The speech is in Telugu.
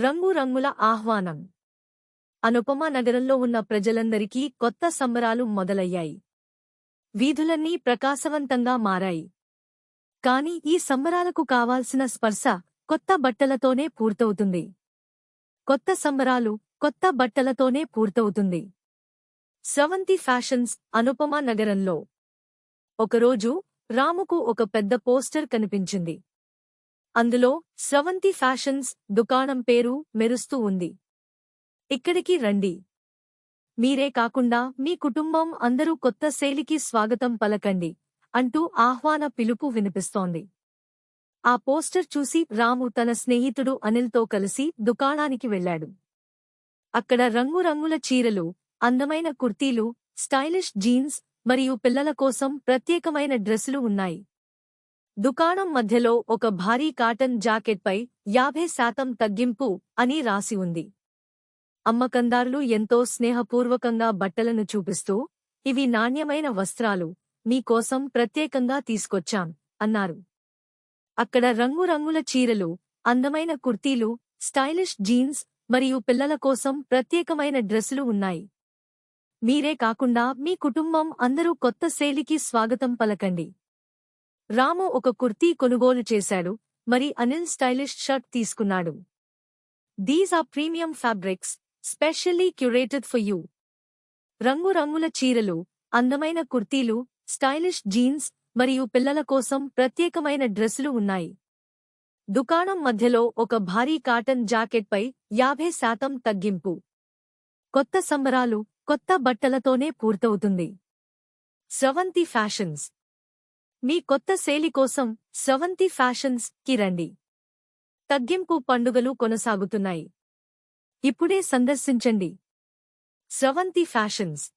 రంగురంగుల ఆహ్వానం. అనుపమ నగరంలో ఉన్న ప్రజలందరికీ కొత్త సంబరాలు మొదలయ్యాయి. వీధులన్నీ ప్రకాశవంతంగా మారాయి. కాని ఈ సంబరాలకు కావాల్సిన స్పర్శ కొత్త బట్టలతోనే పూర్తవుతుంది. కొత్త సంబరాలు కొత్త బట్టలతోనే పూర్తవుతుంది. స్రవంతి ఫ్యాషన్స్ అనుపమ నగరంలో. ఒకరోజు రాముకు ఒక పెద్ద పోస్టర్ కనిపించింది. అందులో స్రవంతి ఫ్యాషన్స్ దుకాణం పేరు మెరుస్తూ ఉంది. ఇక్కడికి రండి. మీరే కాకుండా మీ కుటుంబం అందరూ కొత్త శైలికి స్వాగతం పలకండి అంటూ ఆహ్వాన పిలుపు వినిపిస్తోంది. ఆ పోస్టర్ చూసి రాము తన స్నేహితుడు అనిల్తో కలిసి దుకాణానికి వెళ్ళాడు. అక్కడ రంగురంగుల చీరలు అందమైన కుర్తీలు స్టైలిష్ జీన్స్ మరియు పిల్లల కోసం ప్రత్యేకమైన డ్రెస్సులు ఉన్నాయి. దుకాణం మధ్యలో ఒక భారీ కాటన్ జాకెట్పై యాభై శాతం తగ్గింపు అని రాసి ఉంది. అమ్మకందారులు ఎంతో స్నేహపూర్వకంగా బట్టలను చూపిస్తూ ఇవి నాణ్యమైన వస్త్రాలు మీకోసం ప్రత్యేకంగా తీసుకొచ్చాం అన్నారు. అక్కడ రంగురంగుల చీరలు అందమైన కుర్తీలు స్టైలిష్ జీన్స్ మరియు పిల్లల కోసం ప్రత్యేకమైన డ్రెస్సులు ఉన్నాయి. మీరే కాకుండా మీ కుటుంబం అందరూ కొత్త శైలికి స్వాగతం పలకండి. రాము ఒక కుర్తీ కొనుగోలు చేశాడు మరి అనిల్ స్టైలిష్ షర్ట్ తీసుకున్నాడు. These are premium fabrics specially curated for you రంగురంగుల చీరలు అందమైన కుర్తీలు స్టైలిష్ జీన్స్ మరియు పిల్లల కోసం ప్రత్యేకమైన డ్రెస్సులు ఉన్నాయి. దుకాణం మధ్యలో ఒక భారీ కాటన్ జాకెట్పై యాభై శాతం తగ్గింపు. కొత్త సంబరాలు కొత్త బట్టలతోనే పూర్తవుతుంది. స్రవంతి ఫ్యాషన్స్ మీ కొత్త శైలి కోసం స్రవంతి ఫ్యాషన్స్కి రండి. తగ్గింపు పండుగలు కొనసాగుతున్నాయి. ఇప్పుడే సందర్శించండి. స్రవంతి ఫ్యాషన్స్